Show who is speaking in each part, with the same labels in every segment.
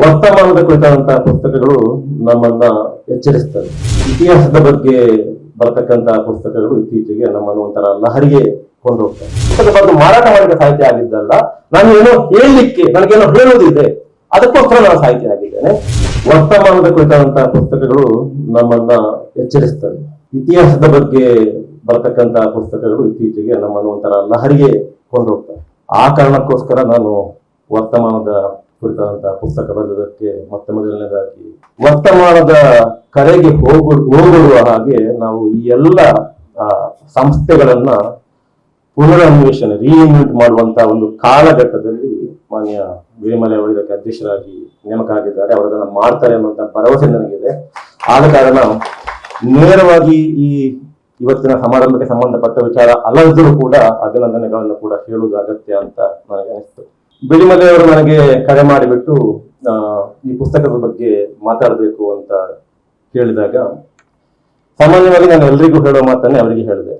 Speaker 1: ವರ್ತಮಾನದ ಕುರಿತಾದಂತಹ ಪುಸ್ತಕಗಳು ನಮ್ಮನ್ನ ಎಚ್ಚರಿಸ್ತವೆ ಇತಿಹಾಸದ ಬಗ್ಗೆ ಬರತಕ್ಕಂತಹ ಪುಸ್ತಕಗಳು ಇತ್ತೀಚೆಗೆ ನಮ್ಮನ್ನು ಒಂಥರ ಲಹರಿಗೆ ಕೊಂಡು ಹೋಗ್ತವೆ ಮಾರಾಟ ಮಾಡಿದ ಸಾಹಿತ್ಯ ಆಗಿದ್ದಲ್ಲ, ನಾನು ಏನೋ ಹೇಳಲಿಕ್ಕೆ, ನನಗೇನೋ ಹೇಳುವುದಿದೆ ಅದಕ್ಕೋಸ್ಕರ ನಾನು ಸಾಹಿತ್ಯ ಆಗಿದ್ದೇನೆ. ವರ್ತಮಾನದ ಕುರಿತಾದಂತಹ ಪುಸ್ತಕಗಳು ನಮ್ಮನ್ನ ಎಚ್ಚರಿಸ್ತವೆ ಇತಿಹಾಸದ ಬಗ್ಗೆ ಬರತಕ್ಕಂತಹ ಪುಸ್ತಕಗಳು ಇತ್ತೀಚೆಗೆ ನಮ್ಮನ್ನು ಒಂಥರ ಲಹರಿಗೆ ಕೊಂಡು ಹೋಗ್ತವೆ ಆ ಕಾರಣಕ್ಕೋಸ್ಕರ ನಾನು ವರ್ತಮಾನದ ಕುರಿತಾದಂತಹ ಪುಸ್ತಕ ಬರೆದದಕ್ಕೆ ಮತ್ತೆ ಮೊದಲನೇದಾಗಿ ವರ್ತಮಾನದ ಕರೆಗೆ ಹೋಗು, ಹೋಗುವ ಹಾಗೆ ನಾವು ಈ ಎಲ್ಲ ಸಂಸ್ಥೆಗಳನ್ನು ಪುನರನ್ವೇಷಣೆ ರೀಇನ್ವೆಂಟ್ ಮಾಡುವಂತ ಒಂದು ಕಾಲಘಟ್ಟದಲ್ಲಿ ಮಾನ್ಯ ಗಿರಿಮಲೆ ಅವರು ಇದಕ್ಕೆ ಅಧ್ಯಕ್ಷರಾಗಿ ನೇಮಕ ಆಗಿದ್ದಾರೆ ಅವರು ಅದನ್ನು ಮಾಡ್ತಾರೆ ಅನ್ನುವಂತ ಭರವಸೆ ನನಗಿದೆ. ಆದ ಕಾರಣ ನೇರವಾಗಿ ಈ ಇವತ್ತಿನ ಸಮಾರಂಭಕ್ಕೆ ಸಂಬಂಧಪಟ್ಟ ವಿಚಾರ ಅಲ್ಲದಿದ್ರೂ ಕೂಡ ಅಭಿನಂದನೆಗಳನ್ನು ಕೂಡ ಹೇಳುವುದು ಅಗತ್ಯ ಅಂತ ನನಗೆ ಅನಿಸ್ತು ಬಿಳಿಮಲೆ ಅವರು ನನಗೆ ಕರೆ ಮಾಡಿಬಿಟ್ಟು ಈ ಪುಸ್ತಕದ ಬಗ್ಗೆ ಮಾತಾಡಬೇಕು ಅಂತ ಕೇಳಿದಾಗ, ಸಾಮಾನ್ಯವಾಗಿ ನಾನು ಎಲ್ರಿಗೂ ಹೇಳೋ ಮಾತನ್ನೇ ಅವರಿಗೆ ಹೇಳಿದೆ.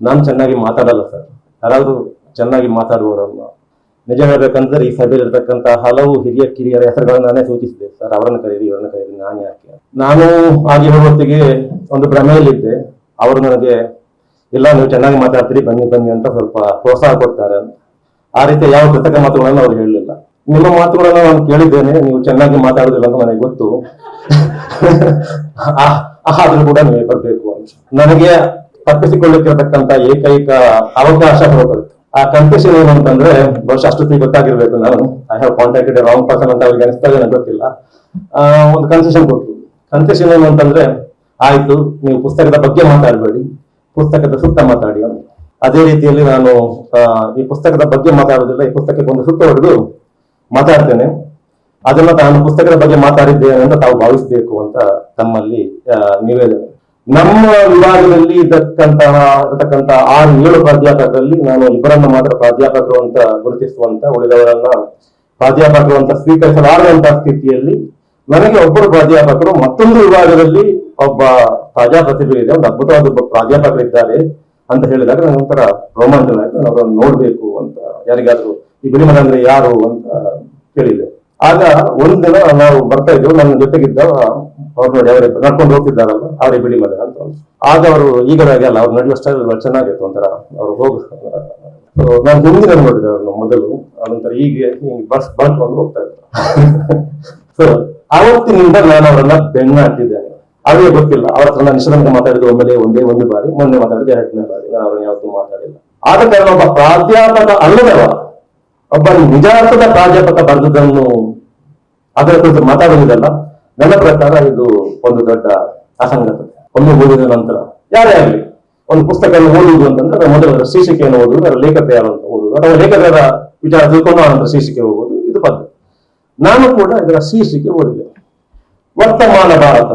Speaker 1: ನಾನು ಚೆನ್ನಾಗಿ ಮಾತಾಡಲ್ಲ ಸರ್. ಯಾರಾದರೂ ಚೆನ್ನಾಗಿ ಮಾತಾಡುವವರಲ್ಲ ನಿಜ ಹೇಳ್ಬೇಕಂದ್ರೆ ಈ ಸಭೆಯಲ್ಲಿ ಇರತಕ್ಕಂತ ಹಲವು ಹಿರಿಯ ಕಿರಿಯರ ಹೆಸರುಗಳನ್ನು ನಾನೇ ಸೂಚಿಸಿದೆ. ಸರ್, ಅವರನ್ನು ಕರೀರಿ ಇವರನ್ನು ಕರೀರಿ ನಾನು ಯಾಕೆ ನಾನು ಆಗಿ ಹೊತ್ತಿಗೆ ಒಂದು ಭ್ರಮೆಯಲ್ಲಿದ್ದೆ. ಅವರು ನನಗೆ, ಇಲ್ಲ, ನೀವು ಚೆನ್ನಾಗಿ ಮಾತಾಡ್ತೀರಿ, ಬನ್ನಿ ಬನ್ನಿ ಅಂತ ಸ್ವಲ್ಪ ಪ್ರೋತ್ಸಾಹ ಕೊಡ್ತಾರೆ ಆ ರೀತಿ ಯಾವ ಕೃತಕ ಮಾತುಗಳನ್ನು ಅವ್ರು ಹೇಳಲಿಲ್ಲ. ನಿಮ್ಮ ಮಾತುಗಳನ್ನು ನಾನು ಕೇಳಿದ್ದೇನೆ, ನೀವು ಚೆನ್ನಾಗಿ ಮಾತಾಡೋದಿಲ್ಲ ಅಂತ ನನಗೆ ಗೊತ್ತು. ಆದ್ರೂ ಕೂಡ ನೀವೇ ಬರಬೇಕು ಅಂತ. ನನಗೆ ತಪ್ಪಿಸಿಕೊಳ್ಳಿಕ್ಕಿರತಕ್ಕಂತ ಏಕೈಕ ಅವಕಾಶ ಹೊರಬರುತ್ತೆ ಆ ಕನ್ಫ್ಯೂಷನ್ ಏನು ಅಂತಂದ್ರೆ, ಬಹುಶಃ ಅಷ್ಟೊತ್ತಿಗೆ ಗೊತ್ತಾಗಿರ್ಬೇಕು ನಾನು. I have contacted wrong person ಅಂತ ಅವ್ರಿಗೆ ಅನಿಸ್ತಾ ನನಗೆ ಗೊತ್ತಿಲ್ಲ. ಒಂದು ಕನ್ಸೆಷನ್ ಕೊಟ್ಟರು ಕನ್ಸೆಷನ್ ಏನು ಅಂತಂದ್ರೆ, ಆಯ್ತು, ನೀವು ಪುಸ್ತಕದ ಬಗ್ಗೆ ಮಾತಾಡಬೇಡಿ. ಪುಸ್ತಕದ ಸುತ್ತ ಮಾತಾಡಿ ಅಂತ. ಅದೇ ರೀತಿಯಲ್ಲಿ ನಾನು ಈ ಪುಸ್ತಕದ ಬಗ್ಗೆ ಮಾತಾಡೋದಿಲ್ಲ ಈ ಪುಸ್ತಕಕ್ಕೆ ಒಂದು ಸುತ್ತ ಹೊಡೆದು ಮಾತಾಡ್ತೇನೆ. ಅದನ್ನ ನಾನು ಪುಸ್ತಕದ ಬಗ್ಗೆ ಮಾತಾಡಿದ್ದೇನೆ ಅಂತ ತಾವು ಭಾವಿಸಬೇಕು ಅಂತ ತಮ್ಮಲ್ಲಿ ನಿವೇದನೆ. ನಮ್ಮ ವಿಭಾಗದಲ್ಲಿ ಇದ್ದಕ್ಕಂತಹ ಇರತಕ್ಕಂತಹ ಆರು ಏಳು ಪ್ರಾಧ್ಯಾಪಕರಲ್ಲಿ ನಾನು ಇಬ್ಬರನ್ನು ಮಾತ್ರ ಪ್ರಾಧ್ಯಾಪಕರು ಅಂತ ಗುರುತಿಸುವಂತ, ಉಳಿದವರನ್ನ ಪ್ರಾಧ್ಯಾಪಕರು ಅಂತ ಸ್ವೀಕರಿಸಲಾರದಂತಹ ಸ್ಥಿತಿಯಲ್ಲಿ ನನಗೆ ಒಬ್ಬರು ಪ್ರಾಧ್ಯಾಪಕರು, ಮತ್ತೊಂದು ವಿಭಾಗದಲ್ಲಿ ಒಬ್ಬ ತಾಜಾ ಪ್ರತಿಭೆ ಇದೆ. ಒಂದು ಅದ್ಭುತವಾದ ಒಬ್ಬ ಪ್ರಾಧ್ಯಾಪಕರಿದ್ದಾರೆ. ಅಂತ ಹೇಳಿದಾಗ ನಾನು ಒಂಥರ ರೋಮಾಂಚನ ಆಯ್ತು. ನಾನು ಅವರನ್ನು ನೋಡಬೇಕು ಅಂತ ಯಾರಿಗಾದ್ರೂ ಈ ಬಿಳಿಮರ ಅಂದ್ರೆ ಯಾರು ಅಂತ ಕೇಳಿದೆ. ಆಗ ಒಂದಿನ ನಾವು ಬರ್ತಾ ಇದ್ದೇವೆ. ನನ್ನ ಜೊತೆಗಿದ್ದ ಅವ್ರು ನೋಡಿ ಅವರೇ ನಡ್ಕೊಂಡು ಹೋಗ್ತಿದ್ದಾರಲ್ಲ, ಅವರೇ ಬಿಳಿಮಲೆ ಅಂತ ಆಗ ಅವರು ಈಗದಾಗೆ ಅಲ್ಲ, ಅವ್ರು ನಡೆಯುವ ಸ್ಟೈಲ್ ಚೆನ್ನಾಗಿತ್ತು ಒಂಥರ. ಅವ್ರು ಹೋಗು ನಾನು ಹಿಂದಿನ ನೋಡಿದೆ ಅವ್ರನ್ನ ಮೊದಲು. ಅದೊಂಥರ ಹೀಗೆ ಹಿಂಗೆ ಬಸ್ ಬಂದ್ಕೊಂಡು ಹೋಗ್ತಾ ಇದ್ರು ಸೊ ಅವತ್ತಿನಿಂದ ನಾನು ಅವರನ್ನ ಬೆನ್ನಟ್ಟಿದ್ದೇನೆ ಅವರಿಗೆ ಗೊತ್ತಿಲ್ಲ. ಅವ್ರ ಹತ್ರ ನಾನು ನಿಶ್ಚಿತ ಮಾತಾಡಿದ ಒಮ್ಮೆಲೆ ಒಂದೇ ಒಂದು ಬಾರಿ, ಮೊನ್ನೆ ಮಾತಾಡಿದ ಎರಡನೇ ಬಾರಿ. ನಾನು ಅವ್ರನ್ನ ಯಾವತ್ತೂ ಮಾತಾಡಿಲ್ಲ. ಆದ ಕಾರಣ ಒಬ್ಬ ಪ್ರಾಧ್ಯಾಪಕ ಅಲ್ಲದವ ಒಬ್ಬ ನಿಜಾರ್ಥದ ಪ್ರಾಧ್ಯಾಪಕ ಬರೆದದನ್ನು ಅದರ ಕುರಿತು ಮಾತಾಡುವುದಲ್ಲ. ನನ್ನ ಪ್ರಕಾರ ಇದು ಒಂದು ದೊಡ್ಡ ಅಸಂಗತ. ಒಮ್ಮೆ ಓದಿದ ನಂತರ ಯಾರೇ ಆಗಲಿ, ಒಂದು ಪುಸ್ತಕವನ್ನು ಓದುವುದು ಅಂತಂದ್ರೆ ಮೊದಲು ಶೀರ್ಷಿಕೆಯನ್ನು ಓದುವುದು, ಅದರ ಲೇಖಕ ಯಾರು ಅಂತ ಓದುವುದು, ಅಥವಾ ಲೇಖಕರ ವಿಚಾರ ತಿಳ್ಕೊಂಡು ಅನಂತರ ಶೀರ್ಷಿಕೆ ಹೋಗುವುದು, ಇದು ಪದ್ಧತಿ ನಾನು ಕೂಡ ಇದರ ಶೀರ್ಷಿಕೆ ಓದಿದೆ. ವರ್ತಮಾನ ಭಾರತ.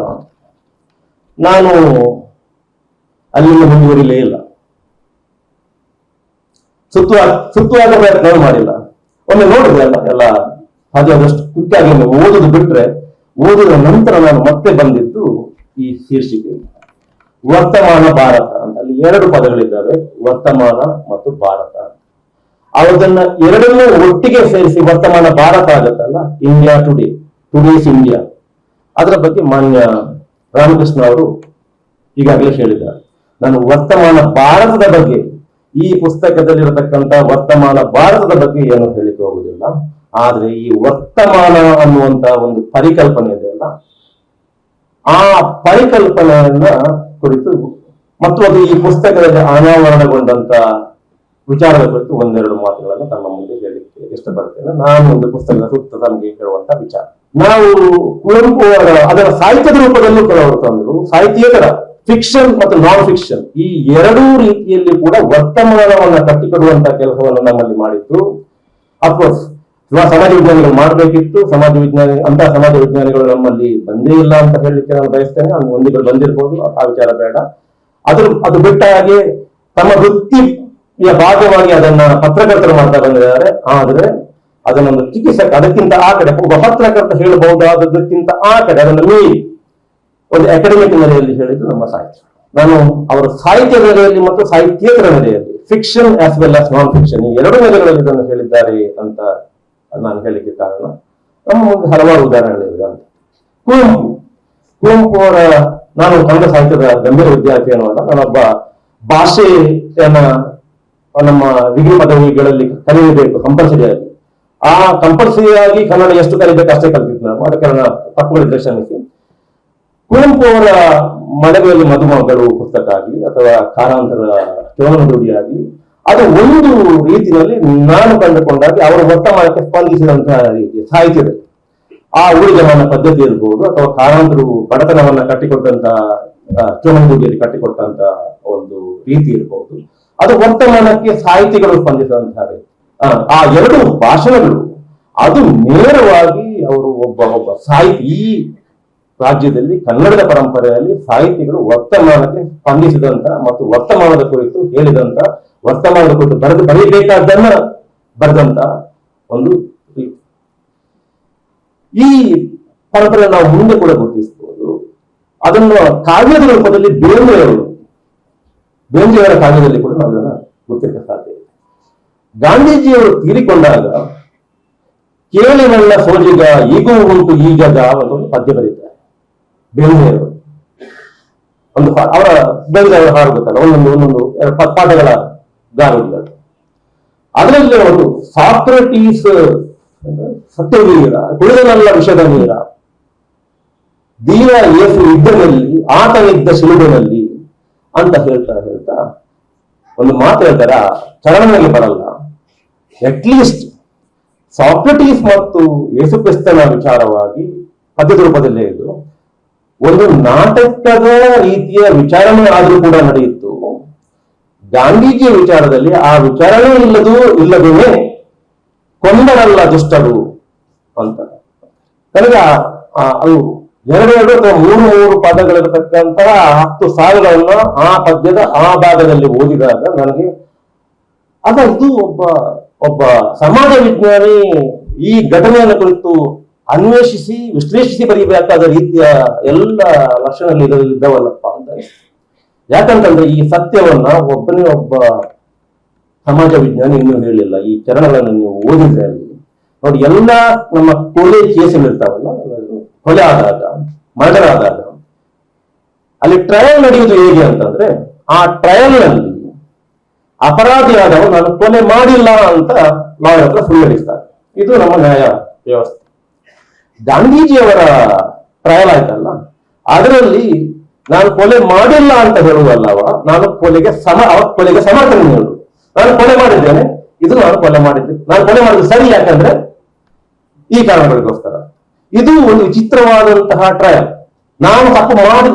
Speaker 1: ನಾನು ಅಲ್ಲಿಂದ ಮುಂದುವರಿಲೇ ಇಲ್ಲ. ಸುತ್ತುವ ಸುತ್ತುವಾಗ ಪ್ರಯತ್ನ ಮಾಡಿಲ್ಲ. ಒಮ್ಮೆ ನೋಡಿದೆ ಅಲ್ಲ ಎಲ್ಲ ಸಾಧ್ಯವಾದಷ್ಟು ಕುಕ್ಕಾಗಿ ಓದುದು ಬಿಟ್ರೆ, ಓದಿದ ನಂತರ ನಾನು ಮತ್ತೆ ಬಂದಿದ್ದು ಈ ಶೀರ್ಷಿಕೆ. ವರ್ತಮಾನ ಭಾರತ ಅಂತ. ಅಲ್ಲಿ ಎರಡು ಪದಗಳಿದ್ದಾವೆ, ವರ್ತಮಾನ ಮತ್ತು ಭಾರತ. ಅದನ್ನ ಎರಡನ್ನೂ ಒಟ್ಟಿಗೆ ಸೇರಿಸಿ ವರ್ತಮಾನ ಭಾರತ ಆಗತ್ತಲ್ಲ? India today, today's India. ಅದರ ಬಗ್ಗೆ ಮಾನ್ಯ ರಾಮಕೃಷ್ಣ ಅವರು ಈಗಾಗಲೇ ಹೇಳಿದ್ದಾರೆ. ನಾನು ವರ್ತಮಾನ ಭಾರತದ ಬಗ್ಗೆ, ಈ ಪುಸ್ತಕದಲ್ಲಿರತಕ್ಕಂಥ ವರ್ತಮಾನ ಭಾರತದ ಬಗ್ಗೆ ಏನು ಹೇಳಿಕ್ಕೆ ಹೋಗುದಿಲ್ಲ ಆದ್ರೆ ಈ ವರ್ತಮಾನ ಅನ್ನುವಂತ ಒಂದು ಪರಿಕಲ್ಪನೆ ಇದೆಯಲ್ಲ ಆ ಪರಿಕಲ್ಪನೆಯನ್ನ ಕುರಿತು ಮತ್ತು ಅದು ಈ ಪುಸ್ತಕದಲ್ಲಿ ಅನಾವರಣಗೊಂಡಂತ ವಿಚಾರದ ಕುರಿತು ಒಂದೆರಡು ಮಾತುಗಳನ್ನು ತಮ್ಮ ಮುಂದೆ ಹೇಳಲಿಕ್ಕೆ ಇಷ್ಟಪಡ್ತೇನೆ. ನಾನು ಒಂದು ಪುಸ್ತಕದ ಸುತ್ತ ತಮಗೆ ಹೇಳುವಂತ ವಿಚಾರ. ನಾವು ಕುವೆಂಪು ಅದರ ಸಾಹಿತ್ಯದ ರೂಪದಲ್ಲೂ ಕೆಲವರು ತಂದರು. ಸಾಹಿತ್ಯೇತರ ಫಿಕ್ಷನ್ ಮತ್ತು ನಾನ್ ಫಿಕ್ಷನ್ ಈ ಎರಡೂ ರೀತಿಯಲ್ಲಿ ಕೂಡ ವರ್ತಮಾನವನ್ನ ಕಟ್ಟಿಕೊಡುವಂತಹ ಕೆಲಸವನ್ನು ನಮ್ಮಲ್ಲಿ ಮಾಡಿತ್ತು ಅಫ್ಕೋರ್ಸ್ ಸಮಾಜ ವಿಜ್ಞಾನಿಗಳು ಮಾಡಬೇಕಿತ್ತು. ಸಮಾಜ ವಿಜ್ಞಾನಿ ಅಂತ ಸಮಾಜ ವಿಜ್ಞಾನಿಗಳು ನಮ್ಮಲ್ಲಿ ಬಂದೇ ಇಲ್ಲ ಅಂತ ಹೇಳಲಿಕ್ಕೆ ನಾನು ಬಯಸ್ತೇನೆ. ಅಲ್ಲಿ ಒಂದಿಗಳು ಬಂದಿರಬಹುದು ಆ ವಿಚಾರ ಬೇಡ. ಅದ್ರ ಅದು ಬಿಟ್ಟ ಹಾಗೆ ತಮ್ಮ ವೃತ್ತಿಯ ಭಾಗವಾಗಿ ಅದನ್ನ ಪತ್ರಕರ್ತರು ಮಾಡ್ತಾ ಬಂದಿದ್ದಾರೆ. ಆದ್ರೆ ಅದನ್ನೊಂದು ಚಿಕಿತ್ಸಕ ಅದಕ್ಕಿಂತ ಆ ಕಡೆ ಒಬ್ಬ ಪತ್ರಕರ್ತ ಹೇಳಬಹುದಾದದಕ್ಕಿಂತ ಆ ಕಡೆ ಅದನ್ನು ಮೀರಿ. ಒಂದು ಅಕಾಡೆಮಿಕ್ ನೆಲೆಯಲ್ಲಿ ಹೇಳಿದ್ದು ನಮ್ಮ ಸಾಹಿತ್ಯ. ನಾನು ಅವರ ಸಾಹಿತ್ಯ ನೆಲೆಯಲ್ಲಿ ಮತ್ತು ಸಾಹಿತ್ಯೇತರ ನೆಲೆಯಲ್ಲಿ fiction as well as non fiction ಈ ಎರಡು ನೆಲೆಗಳಲ್ಲಿ ಇದನ್ನು ಹೇಳಿದ್ದಾರೆ ಅಂತ ನಾನು ಹೇಳಲಿಕ್ಕೆ ಕಾರಣ. ನಮ್ಮ ಮುಂದೆ ಹಲವಾರು ಉದಾಹರಣೆಗಳಿವೆ ಅಂತ. ಕುವೆಂಪು. ಕುವೆಂಪು ಅವರ, ನಾನು ಕನ್ನಡ ಸಾಹಿತ್ಯದ ಗಂಭೀರ ವಿದ್ಯಾರ್ಥಿ ಅನ್ನುವಾಗ ನಾನೊಬ್ಬ ಭಾಷೆಯನ್ನ ನಮ್ಮ ಡಿಗ್ರಿ ಪದವಿಗಳಲ್ಲಿ ಕಲಿಯಬೇಕು ಕಂಪಲ್ಸರಿ ಆಗಿ ಆ ಕಂಪಲ್ಸರಿ ಆಗಿ ಕನ್ನಡ ಎಷ್ಟು ಕಲಿಬೇಕು ಅಷ್ಟೇ ಕಲಿತಿದ್ದು ನಾವು. ಅದಕ್ಕೆ ನನ್ನ ತಪ್ಪುಗಳಿದ್ರೆ ಕ್ಷಮಿಸಿ. ಕುವೆಂಪು ಅವರ ಮಳೆಗಳಲ್ಲಿ ಮಧುಮಗಳು ಪುಸ್ತಕ ಆಗಲಿ ಅಥವಾ ಕಾರಾಂತರ ಚೋಮನದುಡಿ ಆಗಲಿ, ಅದು ಒಂದು ರೀತಿಯಲ್ಲಿ ನಾನು ಕಂಡುಕೊಂಡಾಗ ಅವರ ವರ್ತಮಾನಕ್ಕೆ ಸ್ಪಂದಿಸಿದಂತಹ ರೀತಿ ಸಾಹಿತ್ಯದ ಆ ಊಳಿಗಮನ ಪದ್ಧತಿ ಇರ್ಬೋದು ಅಥವಾ ಕಾರಾಂತರು ಬಡತನವನ್ನ ಕಟ್ಟಿಕೊಟ್ಟಂತಹ ಚೋಮನದುಡಿಯಲ್ಲಿ ಕಟ್ಟಿಕೊಟ್ಟಂತಹ ಒಂದು ರೀತಿ ಇರ್ಬೋದು. ಅದು ವರ್ತಮಾನಕ್ಕೆ ಸಾಹಿತಿಗಳು ಸ್ಪಂದಿಸಿದಂತಹ ರೀತಿ ಆ, ಎರಡು ಭಾಷಣಗಳು ಅದು ನೇರವಾಗಿ ಅವರು ಒಬ್ಬ ಒಬ್ಬ ಸಾಹಿತಿ ಈ ರಾಜ್ಯದಲ್ಲಿ ಕನ್ನಡದ ಪರಂಪರೆಯಲ್ಲಿ ಸಾಹಿತಿಗಳು ವರ್ತಮಾನಕ್ಕೆ ಸ್ಪಂದಿಸಿದಂತ ಮತ್ತು ವರ್ತಮಾನದ ಕುರಿತು ಹೇಳಿದಂತ ವರ್ತಮಾನದ ಕುರಿತು ಬರೆದು ಬರೀಬೇಕಾದ್ದನ್ನ ಬರೆದಂತ ಒಂದು ಈ ಪರಂಪರೆ ನಾವು ಮುಂದೆ ಕೂಡ ಗುರುತಿಸಬಹುದು. ಅದನ್ನು ಕಾವ್ಯದ ರೂಪದಲ್ಲಿ ಬೇಂದ್ರೆಯವರು ಬೇಂದ್ರೆಯವರ ಕಾವ್ಯದಲ್ಲಿ ಕೂಡ ನಾವು ಗುರುತಿಸಲು ಸಾಧ್ಯ. ಗಾಂಧೀಜಿಯವರು ತೀರಿಕೊಂಡಾಗ ಕೇಳಿ ನನ್ನ ಸೋಜಿಗ ಈಗೂ ಉಂಟು ಈಗ ಜಗ ಒಂದು ಪದ್ಯ ಬರೀತಾರೆ. ಬೆಂಗಳೂರು ಒಂದು ಅವರ ಬೆಂಗಳೂರು ಹಾಡು ಗೊತ್ತಲ್ಲ ಒಂದೊಂದು ಒಂದೊಂದು, ಎರಡು ಪಾಠಗಳ ಅದು. ಅದರಲ್ಲಿ ಅವರು ಸಾಕ್ರಟೀಸ್ ಸತ್ಯವೀರ ಕುಳಿದನಲ್ಲ ವಿಷದ ನೀರ ದೀನ ಯೇಸು ಯುದ್ಧದಲ್ಲಿ ಆತನಿದ್ದ ಸುಲಭದಲ್ಲಿ ಅಂತ ಹೇಳ್ತಾ ಹೇಳ್ತಾ ಒಂದು ಮಾತು ಹೇಳ್ತಾರ ಚರಣನಲ್ಲಿ ಬರಲ್ಲ. ಅಟ್ಲೀಸ್ಟ್ ಸಾಕ್ರಟೀಸ್ ಮತ್ತು ಯೇಸುಕ್ರಿಸ್ತನ ವಿಚಾರವಾಗಿ ಪದ್ಯದ ರೂಪದಲ್ಲೇ ಇದು, ಒಂದು ನಾಟಕದ ರೀತಿಯ ವಿಚಾರಣೆ ಆದರೂ ಕೂಡ ನಡೆಯಿತು. ಗಾಂಧೀಜಿಯ ವಿಚಾರದಲ್ಲಿ ಆ ವಿಚಾರಣೆ ಇಲ್ಲದೂ ಇಲ್ಲದೇ ಕೊಂದರಲ್ಲ ದುಷ್ಟರು ಅಂತ. ನನಗೆ ಅದು ಎರಡೆರಡು ಅಥವಾ ಮೂರು ಮೂರು ಪದಗಳಿರತಕ್ಕಂತಹ ಹತ್ತು ಸಾಲುಗಳನ್ನ ಆ ಪದ್ಯದ ಆ ಭಾಗದಲ್ಲಿ ಓದಿದಾಗ ನನಗೆ ಅದು ಇದು ಒಬ್ಬ ಒಬ್ಬ ಸಮಾಜ ವಿಜ್ಞಾನಿ ಈ ಘಟನೆಯನ್ನು ಕುರಿತು ಅನ್ವೇಷಿಸಿ, ವಿಶ್ಲೇಷಿಸಿ ಬರೀಬೇಕಾದ ರೀತಿಯ ಎಲ್ಲ ಇದರಲ್ಲಿ ಇದ್ದವಲ್ಲಪ್ಪ ಅಂತ ಯಾಕಂತಂದ್ರೆ ಈ ಸತ್ಯವನ್ನ ಒಬ್ಬನೇ ಒಬ್ಬ ಸಮಾಜ ವಿಜ್ಞಾನಿ ಇನ್ನೂ ಹೇಳಿಲ್ಲ. ಈ ಚರಣಗಳನ್ನು ನೀವು ಓದಿದ್ರೆ ನೋಡಿ, ಎಲ್ಲ ನಮ್ಮ ಕೊಲೆ ಕೇಸಲ್ಲಿ ಇರ್ತಾವಲ್ಲ ಕೊಲೆ ಆದಾಗ ಮರ್ಡರ್ ಆದಾಗ, ಅಲ್ಲಿ ಟ್ರಯಲ್ ನಡೆಯುವುದು ಹೇಗೆ ಅಂತಂದ್ರೆ, ಆ ಟ್ರಯಲ್ನಲ್ಲಿ ಅಪರಾಧಿಯಾದವ ನಾನು ಕೊಲೆ ಮಾಡಿಲ್ಲ ಅಂತ ಲಾಯರ್ ಹತ್ರ ಸುಳ್ಳಿಸ್ತಾರೆ ಇದು ನಮ್ಮ ನ್ಯಾಯ ವ್ಯವಸ್ಥೆ. ಗಾಂಧೀಜಿಯವರ ಟ್ರಯಲ್ ಆಯ್ತಲ್ಲ, ಅದರಲ್ಲಿ ನಾನು ಕೊಲೆ ಮಾಡಿಲ್ಲ ಅಂತ ಹೇಳುವಲ್ಲವ, ನಾನು ಕೊಲೆಗೆ ಸಮ ಅವ ಕೊಲೆಗೆ ಸಮರ್ಥನೆ ಹೇಳುದು ನಾನು ಕೊಲೆ ಮಾಡಿದ್ದೇನೆ, ಇದು ನಾನು ಕೊಲೆ ಮಾಡಿದ್ದೆ. ನಾನು ಕೊಲೆ ಮಾಡಿದ್ದು ಸರಿ ಯಾಕಂದ್ರೆ ಈ ಕಾರಣಗಳಿಗೋಸ್ಕರ. ಇದು ಒಂದು ವಿಚಿತ್ರವಾದಂತಹ ಟ್ರಯಲ್ ನಾನು ತಪ್ಪು ಮಾಡಿ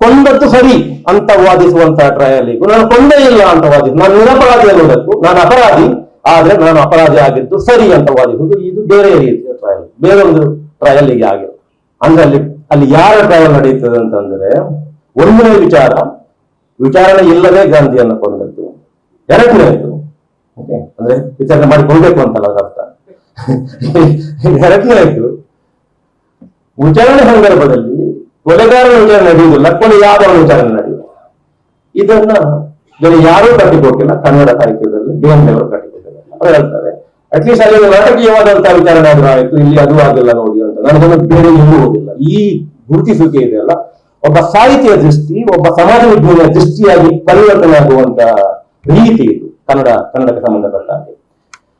Speaker 1: ಕೊಂದದ್ದು ಸರಿ ಅಂತ ವಾದಿಸುವಂತಹ ಟ್ರಯಲಿಗೂ ನಾನು ಕೊಂದೇ ಇಲ್ಲ ಅಂತ ವಾದಿಸಿ. ನಾನು ನಿರಪರಾಧಿ ಅನ್ನೋದಕ್ಕೂ, ನಾನು ಅಪರಾಧಿ, ಆದ್ರೆ ನಾನು ಅಪರಾಧಿ ಆಗಿದ್ದು ಸರಿ ಅಂತ ವಾದಿಸುವುದು ಇದು ಬೇರೆ ರೀತಿಯ ಟ್ರಯಲ್ ಬೇರೊಂದು ಟ್ರಯಲಿಗೆ ಆಗಿದೆ ಅಂದ್ರೆ ಅಲ್ಲಿ ಅಲ್ಲಿ ಯಾರ ಟ್ರಯಲ್ ನಡೆಯುತ್ತದೆ ಅಂತಂದ್ರೆ ಒಂದನೇ ವಿಚಾರ. ವಿಚಾರಣೆ ಇಲ್ಲದೆ ಗಾಂಧಿಯನ್ನು ಕೊಂದದ್ದು. ಎರಡನೇದು ಅಂದ್ರೆ ವಿಚಾರಣೆ ಮಾಡಿ ಕೊಡ್ಬೇಕು ಅಂತಲ್ಲ ಅದರ ಅರ್ಥ. ಎರಡನೇದು ವಿಚಾರಣೆ ಸಂದರ್ಭದಲ್ಲಿ ಕೊಲೆಗಾರನ ವಿಚಾರಣೆ ನಡೆಯುವುದಿಲ್ಲ ಕೊಲೆ ಯಾದವನ ವಿಚಾರಣೆ ನಡೆಯುವುದು ಇದನ್ನ ಬೇರೆ ಯಾರೂ ಕಟ್ಟಿಕೊಟ್ಟಿಲ್ಲ, ಕನ್ನಡ ಸಾಹಿತ್ಯದಲ್ಲಿ ಬೇಂದ್ರೆಯವರು ಕಟ್ಟಿಕೊಟ್ಟಿಲ್ಲ ಅವರು ಹೇಳ್ತಾರೆ ಅಟ್ಲೀಸ್ಟ್ ಅಲ್ಲಿ ನಾಟಕೀಯವಾದಂತಹ ವಿಚಾರಣೆ ಆದ್ರೂ ಆಯ್ತು ಇಲ್ಲಿ ಅದು ಆಗಿಲ್ಲ ನೋಡಿ ಅಂತ. ನನಗೊಂದು ಬೇರೆ ಎಲ್ಲೂ ಹೋಗಿಲ್ಲ. ಈ ಗುರುತಿಸುವಿಕೆ ಇದೆಯಲ್ಲ ಒಬ್ಬ ಸಾಹಿತ್ಯ ದೃಷ್ಟಿ ಒಬ್ಬ ಸಮಾಜ ವಿಜ್ಞಾನಿಯ ದೃಷ್ಟಿಯಾಗಿ ಪರಿವರ್ತನೆ ಆಗುವಂತ ರೀತಿ ಇದು, ಕನ್ನಡ, ಕನ್ನಡಕ್ಕೆ ಸಂಬಂಧಪಟ್ಟ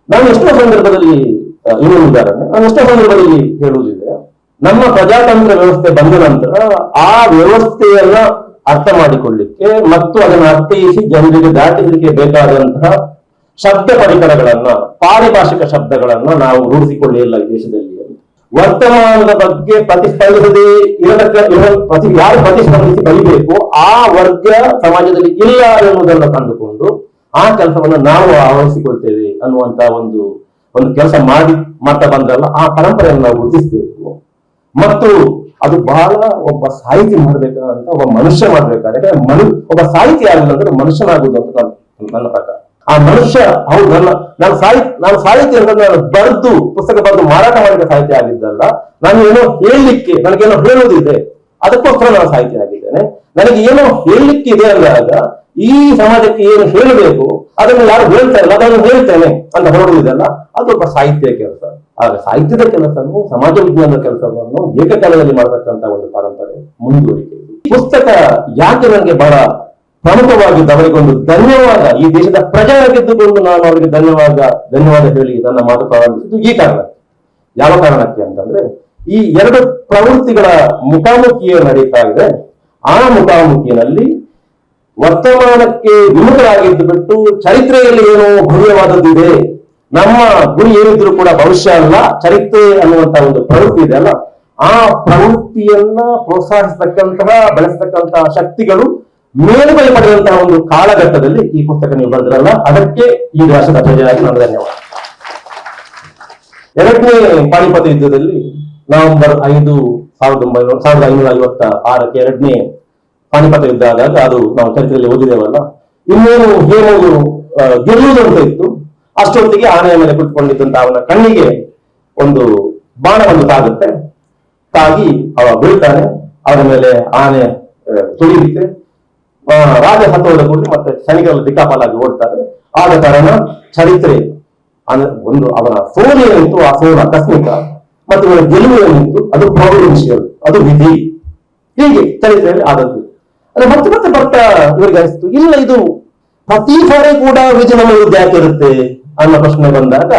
Speaker 1: ನಾನು ಎಷ್ಟೋ ಸಂದರ್ಭದಲ್ಲಿ ಇನ್ನೊಂದು ಉದಾಹರಣೆ, ನಾನು ಎಷ್ಟೋ ಸಂದರ್ಭದಲ್ಲಿ ಹೇಳುವುದಿದೆ ನಮ್ಮ ಪ್ರಜಾತಂತ್ರ ವ್ಯವಸ್ಥೆ ಬಂದ ನಂತರ ಆ ವ್ಯವಸ್ಥೆಯನ್ನ ಅರ್ಥ ಮಾಡಿಕೊಳ್ಳಿಕ್ಕೆ ಮತ್ತು ಅದನ್ನು ಅರ್ಥೈಸಿ ಜನರಿಗೆ ದಾಟಿಸಲಿಕ್ಕೆ ಬೇಕಾದಂತಹ ಶಬ್ದ ಪರಿಕರಗಳನ್ನ, ಪಾರಿಭಾಷಿಕ ಶಬ್ದಗಳನ್ನ ನಾವು ರೂಢಿಸಿಕೊಳ್ಳಿಲ್ಲ ಈ ದೇಶದಲ್ಲಿ ವರ್ತಮಾನದ ಬಗ್ಗೆ ಪ್ರತಿಸ್ಪಂದಿಸದೆ ಇರತಕ್ಕ ಪ್ರತಿ, ಯಾರು ಪ್ರತಿಸ್ಪಂದಿಸಿ ಬರೀಬೇಕು, ಆ ವರ್ಗ ಸಮಾಜದಲ್ಲಿ ಇಲ್ಲ ಎನ್ನುವುದನ್ನು ಕಂಡುಕೊಂಡು ಆ ಕೆಲಸವನ್ನು ನಾವು ಆವರಿಸಿಕೊಳ್ತೇವೆ ಅನ್ನುವಂತ ಒಂದು ಒಂದು ಕೆಲಸ ಮಾಡಿ, ಮಾಡ್ತಾ ಬಂದಲ್ಲ ಆ ಪರಂಪರೆಯನ್ನು ನಾವು ಗುರುತಿಸಬೇಕು. ಮತ್ತು ಅದು ಬಹಳ ಒಬ್ಬ ಸಾಹಿತಿ ಮಾಡ್ಬೇಕಾದಂತ ಒಬ್ಬ ಮನುಷ್ಯ ಮಾಡ್ಬೇಕಾದ್ರೆ ಮನು, ಒಬ್ಬ ಸಾಹಿತಿ ಆಗಲಿಲ್ಲ ಅಂದ್ರೆ ಮನುಷ್ಯನಾಗುವುದು ಅಂತ ನನ್ನ ಪ್ರಕಾರ. ಆ ಮನುಷ್ಯ, ಹೌದು, ನನ್ನ, ನಾನು ಸಾಹಿತ್ಯ ನಾನು ಸಾಹಿತ್ಯ ಅಂದ್ರೆ ನಾನು ಬರೆದು, ಪುಸ್ತಕ ಬರೆದು ಮಾರಾಟ ಮಾಡಿದ ಸಾಹಿತ್ಯ ಆಗಿದ್ದಲ್ಲ, ನಾನು ಏನೋ ಹೇಳಲಿಕ್ಕೆ, ನನಗೇನೋ ಹೇಳುವುದಿದೆ. ಅದಕ್ಕೋಸ್ಕರ ನಾನು ಸಾಹಿತಿಯಾಗಿದ್ದೇನೆ ನನಗೆ ಏನೋ ಹೇಳಲಿಕ್ಕೆ ಇದೆ ಅಂದಾಗ, ಈ ಸಮಾಜಕ್ಕೆ ಏನು ಹೇಳಬೇಕು, ಅದನ್ನು ಯಾರು ಹೇಳ್ತಾ ಇಲ್ಲ ಅದನ್ನು ಹೇಳ್ತೇನೆ ಅಂತ ಹೊರಡುವುದಲ್ಲ ಅದು ಒಬ್ಬ ಸಾಹಿತ್ಯ ಕೆಲಸ. ಆಗ ಸಾಹಿತ್ಯದ ಕೆಲಸವನ್ನು ಸಮಾಜ ವಿಜ್ಞಾನದ ಕೆಲಸವನ್ನು ಏಕಕಾಲದಲ್ಲಿ ಮಾಡತಕ್ಕಂತ ಒಂದು ಪರಂಪರೆ ಮುಂದುವರಿಕೆ. ಪುಸ್ತಕ ಯಾಕೆ ನನಗೆ ಬಹಳ ಪ್ರಮುಖವಾಗಿ ಅವರಿಗೊಂದು ಧನ್ಯವಾದ, ಈ ದೇಶದ ಪ್ರಜೆಯಾಗಿದ್ದುಕೊಂಡು ನಾನು ಅವರಿಗೆ ಧನ್ಯವಾದ ಧನ್ಯವಾದ ಹೇಳಿ ನನ್ನ ಮಾತು ಪ್ರಾರಂಭಿಸಿದ್ದು ಈ ಕಾರಣ ಯಾವ ಕಾರಣಕ್ಕೆ ಅಂತಂದ್ರೆ ಈ ಎರಡು ಪ್ರವೃತ್ತಿಗಳ ಮುಖಾಮುಖಿಯೇ ನಡೀತಾ ಇದೆ. ಆ ಮುಖಾಮುಖಿನಲ್ಲಿ ವರ್ತಮಾನಕ್ಕೆ ವಿಮುಖರಾಗಿದ್ದು ಬಿಟ್ಟು ಚರಿತ್ರೆಯಲ್ಲಿ ಏನೋ ಭವ್ಯವಾದದ್ದಿದೆ. ನಮ್ಮ ಗುರಿ ಏನಿದ್ರು ಕೂಡ ಭವಿಷ್ಯ ಅಲ್ಲ, ಚರಿತ್ರೆ ಅನ್ನುವಂತ ಒಂದು ಪ್ರವೃತ್ತಿ ಇದೆ ಅಲ್ಲ. ಆ ಪ್ರವೃತ್ತಿಯನ್ನ ಪ್ರೋತ್ಸಾಹಿಸತಕ್ಕಂತಹ, ಬೆಳೆಸತಕ್ಕಂತಹ ಶಕ್ತಿಗಳು ಮೇಲುಗೈ ಪಡೆದಂತಹ ಒಂದು ಕಾಲಘಟ್ಟದಲ್ಲಿ ಈ ಪುಸ್ತಕ ನೀವು ಬರೆದ್ರಲ್ಲ. ಅದಕ್ಕೆ ಈ ರಾಷ್ಟ್ರದ ಪ್ರಜೆಯಾಗಿ ನಾನು ಧನ್ಯವಾದ. ಎರಡನೇ ಪಾಣಿಪತ ಯುದ್ಧದಲ್ಲಿ ನವೆಂಬರ್ ಐದು ಸಾವಿರದ ಒಂಬೈನೂರ ಸಾವಿರದ ಐನೂರ ಐವತ್ತ ಆರಕ್ಕೆ ಎರಡನೇ ಪಾಣಿಪತ ಯುದ್ಧ ಆದಾಗ ಅದು ನಾವು ಚರಿತ್ರೆಯಲ್ಲಿ ಓದಿದೇವಲ್ಲ. ಇನ್ನೇನು ಆ, ಗೆಲ್ಲುವುದು ಅಂತ ಇತ್ತು. ಅಷ್ಟೊತ್ತಿಗೆ ಆನೆಯ ಮೇಲೆ ಕುತ್ಕೊಂಡಿದ್ದಂತ ಅವನ ಕಣ್ಣಿಗೆ ಒಂದು ಬಾಣವನ್ನು ತಾಗುತ್ತೆ. ತಾಗಿ ಅವ ಬೀಳ್ತಾನೆ. ಅದರ ಮೇಲೆ ಆನೆ ಆ, ರಾಜ ಸತ್ತೋದ ಕೂಡಲೇ ಮತ್ತೆ ಸೈನಿಕರಲ್ಲಿ ದಿಕ್ಕಾಪಾಲಾಗಿ ಓಡ್ತಾರೆ ಆದ ಕಾರಣ ಚರಿತ್ರೆ ಒಂದು ಅವನ ಸೋಲು ಆ ಸೋಲು ಆಕಸ್ಮಿಕ ಮತ್ತು ಇವರ ಗೆಲುವು ಏನಿತ್ತು ಅದು ಪ್ರಾವಿಡೆನ್ಶಿಯಲ್ ಅದು ವಿಧಿ. ಹೀಗೆ ಚರಿತ್ರೆಯಲ್ಲಿ ಆದದ್ದು ಅದು ಮತ್ತೆ ಮತ್ತೆ ಬರ್ತಾ ಇವರಿಗೆ ಅನಿಸ್ತು, ಇಲ್ಲ, ಇದು ಪ್ರತಿ ಸಾರಿ ಕೂಡ ವಿರುದ್ಧ ಯಾಕೆ ಇರುತ್ತೆ ಅನ್ನೋ ಪ್ರಶ್ನೆ ಬಂದಾಗ,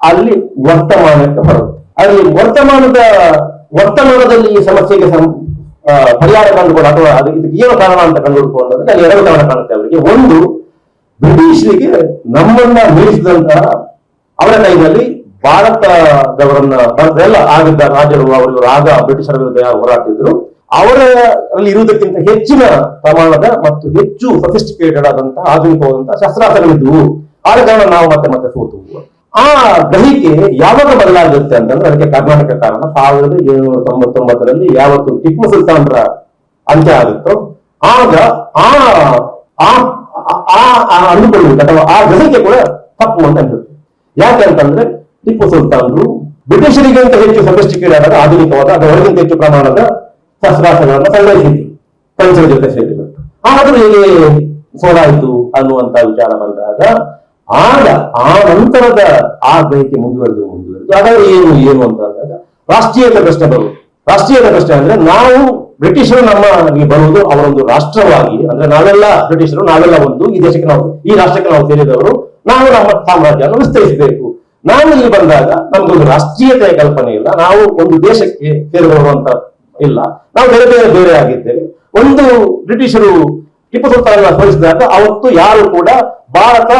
Speaker 1: ಅಲ್ಲಿ ವರ್ತಮಾನಕ್ಕೆ ಬರುತ್ತೆ. ಅಲ್ಲಿ ವರ್ತಮಾನದ, ವರ್ತಮಾನದಲ್ಲಿ ಈ ಸಮಸ್ಯೆಗೆ ಪರಿಹಾರ ಕಂಡುಕೊಂಡು ಅಥವಾ ಅದು ಇದಕ್ಕೆ ಏನು ಕಾರಣ ಅಂತ ಕಂಡುಹಿಡ್ಕೊಂಡಾಗ ಅಲ್ಲಿ ಎರಡು ಕಾರಣ ಕಾಣುತ್ತೆ ಅವರಿಗೆ. ಒಂದು, ಬ್ರಿಟಿಷರಿಗೆ ನಮ್ಮನ್ನ ಮೀರಿಸಿದಂತಹ ಅವರ ಕೈನಲ್ಲಿ ಭಾರತದವರನ್ನ ಭಾರತ ಎಲ್ಲ ಆಗಿದ್ದ ರಾಜರು ಅವರು ಆಗ ಬ್ರಿಟಿಷರ ವಿರುದ್ಧ ಯಾರು ಹೋರಾಡ್ತಿದ್ರು ಅವರಲ್ಲಿ ಇರುವುದಕ್ಕಿಂತ ಹೆಚ್ಚಿನ ಪ್ರಮಾಣದ ಮತ್ತು ಹೆಚ್ಚು ಸಫಿಸ್ಟಿಕೇಟೆಡ್ ಆದಂತಹ ಆಧುನಿಕವಾದಂತಹ ಶಸ್ತ್ರಾಸ್ತ್ರಗಳಿದ್ವು. ಆದ ಕಾರಣ ನಾವು ಮತ್ತೆ ಮತ್ತೆ ಸೋತು. ಆ ಗ್ರಹಿಕೆ ಯಾವಾಗ ಬದಲಾಗುತ್ತೆ ಅಂತಂದ್ರೆ ಅದಕ್ಕೆ ಕರ್ನಾಟಕ ಕಾರಣ ಸಾವಿರದ ಏಳುನೂರ ತೊಂಬತ್ತೊಂಬತ್ತರಲ್ಲಿ ಯಾವತ್ತು ಟಿಪ್ಪು ಸುಲ್ತಾನ್ರ ಅಂತ್ಯ ಆಗುತ್ತೋ. ಆಗ ಆ ಆ ಅಂದುಕೊಳ್ಳುವುದು ಅಥವಾ ಆ ಗ್ರಹಿಕೆ ಕೂಡ ತಪ್ಪು ಅಂತ ಅನ್ಸುತ್ತೆ. ಯಾಕೆ ಅಂತಂದ್ರೆ ಟಿಪ್ಪು ಸುಲ್ತಾನ್ರು ಬ್ರಿಟಿಷರಿಗಿಂತ ಹೆಚ್ಚು ಸಫಿಸ್ಟಿಕೇಟ್ ಆದ ಆಧುನಿಕವಾದ ಅಥವಾ ಒಳಗಿಂತ ಹೆಚ್ಚು ಪ್ರಮಾಣದ ಶಸ್ತ್ರಾಸ್ತ್ರಗಳನ್ನು ಸಂಗ್ರಹಿಸಿದ್ರು ಫ್ರೆಂಚರ ಜೊತೆ ಸೇರಿಬಿಟ್ಟು ಆದರೂ ಹೇಗೆ ಸೋಲಾಯಿತು ಅನ್ನುವಂತ ವಿಚಾರ ಬಂದಾಗ, ಆಗ ಆ ನಂತರದ ಆ ಗ್ರಹಿಕೆ ಮುಂದುವರೆದು ಮುಂದುವರೆದು, ಹಾಗಾದ್ರೆ ಏನು ಏನು ಅಂತ ಅಂದಾಗ ರಾಷ್ಟ್ರೀಯತೆ ಪ್ರಶ್ನೆ ಬರು ರಾಷ್ಟ್ರೀಯತೆ ಪ್ರಶ್ನೆ ಅಂದ್ರೆ ನಾವು ಬ್ರಿಟಿಷರು ನಮ್ಮಲ್ಲಿ ಬರುವುದು ಅವರೊಂದು ರಾಷ್ಟ್ರವಾಗಿ, ಅಂದ್ರೆ ನಾವೆಲ್ಲ ಬ್ರಿಟಿಷರು, ನಾವೆಲ್ಲ ಒಂದು ಈ ದೇಶಕ್ಕೆ ನಾವು, ಈ ರಾಷ್ಟ್ರಕ್ಕೆ ನಾವು ಸೇರಿದವರು, ನಾವು ನಮ್ಮ ಸಾಮ್ರಾಜ್ಯವನ್ನು ವಿಸ್ತರಿಸಬೇಕು. ನಾವು ಇಲ್ಲಿ ಬಂದಾಗ ನಮ್ಗೊಂದು ರಾಷ್ಟ್ರೀಯತೆಯ ಕಲ್ಪನೆ ಇಲ್ಲ. ನಾವು ಒಂದು ದೇಶಕ್ಕೆ ಸೇರಿದವರು ಇಲ್ಲ. ನಾವು ಬೇರೆ ಬೇರೆ ಬೇರೆ ಆಗಿದ್ದೇವೆ. ಒಂದು ಬ್ರಿಟಿಷರು ಟಿಪ್ಪು ಸುಲ್ತಾನ ಸೋಲಿಸಿದಾಗ ಅವತ್ತು ಯಾರು ಕೂಡ ಭಾರತ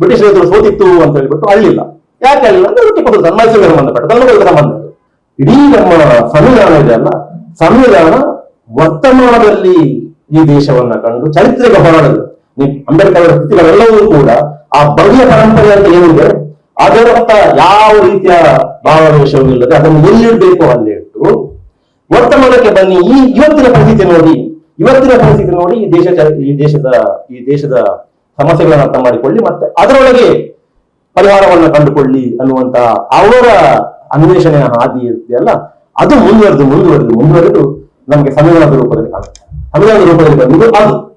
Speaker 1: ಬ್ರಿಟಿಷರ ಎದುರು ಸೋತಿತ್ತು ಅಂತ ಹೇಳ್ಬಿಟ್ಟು ಅಳ್ಳಿಲ್ಲ ಯಾಕೆ ಅಳ್ಳಿಲ್ಲ ಅಂದ್ರೆ ಟಿಪ್ಪು ಸುಲ್ತಾನ್ ಮೈಸೂರಿಗೆ ಸಂಬಂಧಪಟ್ಟ ಸಂಬಂಧ. ಇಡೀ ನಮ್ಮ ಸಂವಿಧಾನ ಇದೆ ಅಲ್ಲ. ಸಂವಿಧಾನ ವರ್ತಮಾನದಲ್ಲಿ ಈ ದೇಶವನ್ನ ಕಂಡು ಚರಿತ್ರೆಗೆ ಹೋರಾಡಲು ಅಂಬೇಡ್ಕರ್ ಅವರ ಕೃತಿಗಳೆಲ್ಲವೂ ಕೂಡ ಆ ಭವ್ಯ ಪರಂಪರೆ ಅಂತ ಏನಿದೆ ಅದರತ್ತ ಯಾವ ರೀತಿಯ ಭಾವಾವೇಶವೂ ಇಲ್ಲದೆ ಅದನ್ನು ಎಲ್ಲಿಡ್ಬೇಕು ಅಲ್ಲಿ ಇಟ್ಟು ವರ್ತಮಾನಕ್ಕೆ ಬನ್ನಿ. ಈ ಇವತ್ತಿನ ಪರಿಸ್ಥಿತಿ ನೋಡಿ. ಇವತ್ತಿನ ಪರಿಸ್ಥಿತಿ ನೋಡಿ. ಈ ದೇಶ ಈ ದೇಶದ ಈ ದೇಶದ ಸಮಸ್ಯೆಗಳನ್ನು ಅರ್ಥ ಮಾಡಿಕೊಳ್ಳಿ ಮತ್ತೆ ಅದರೊಳಗೆ ಪರಿಹಾರವನ್ನು ಕಂಡುಕೊಳ್ಳಿ ಅನ್ನುವಂತಹ ಅವರ ಅನ್ವೇಷಣೆಯ ಹಾದಿ ಅಲ್ಲ? ಅದು ಮುಂದುವರೆದು ಮುಂದುವರೆದು ಮುಂದುವರೆದು ನಮಗೆ ಸಂವಿಧಾನದ ರೂಪದಲ್ಲಿ ಕಾಣುತ್ತೆ. ಸಂವಿಧಾನದ ರೂಪದಲ್ಲಿ ಬಂದಿದ್ದು ಅದು.